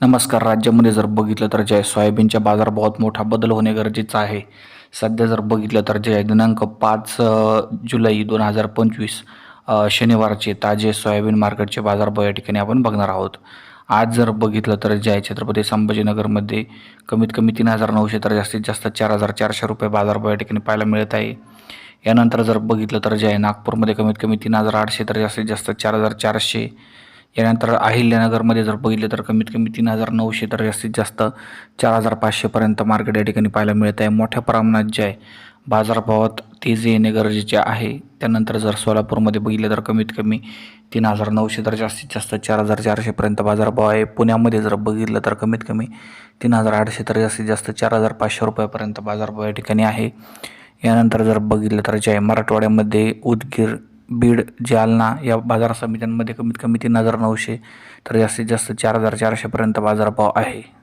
नमस्कार राज्यामध्ये जर बघितलं तर जय सोयाबीनच्या बाजारभावात मोठा बदल होणे गरजेचं आहे. सध्या जर बघितलं तर जय दिनांक पाच जुलै दोन हजार पंचवीस शनिवारचे ताजे सोयाबीन मार्केटचे बाजारभाव या ठिकाणी आपण बघणार आहोत. आज जर बघितलं तर जय छत्रपती संभाजीनगरमध्ये कमीत कमी तीन हजार नऊशे तर जास्तीत जास्त चार हजार चारशे रुपये बाजारभाव या ठिकाणी पाहायला मिळत आहे. यानंतर जर बघितलं तर जय नागपूरमध्ये कमीत कमी तीन हजार आठशे तर जास्तीत जास्त चार हजार चारशे यानंतर अहिल्यानगरमध्ये जर बघितलं तर कमीत कमी तीन हजार नऊशे तर जास्तीत जास्त चार हजार पाचशेपर्यंत मार्केट या ठिकाणी पाहायला मिळत आहे. मोठ्या प्रमाणात जे आहे बाजारभावात तेजी येणे गरजेचे आहे. त्यानंतर जर सोलापूरमध्ये बघितलं तर कमीत कमी तीन हजार नऊशे तर जास्तीत जास्त चार हजार चारशेपर्यंत बाजारभाव आहे. पुण्यामध्ये जर बघितलं तर कमीत कमी तीन हजार आठशे तर जास्तीत जास्त चार हजार पाचशे रुपयापर्यंत बाजारभाव या ठिकाणी आहे. यानंतर जर बघितलं तर जे आहे मराठवाड्यामध्ये उदगीर बीड जालना या बाजार समित्यांमध्ये कमीत कमी तीन हजार नऊशे तर जास्तीत जास्त चार हजार चारशेपर्यंत बाजारभाव आहे.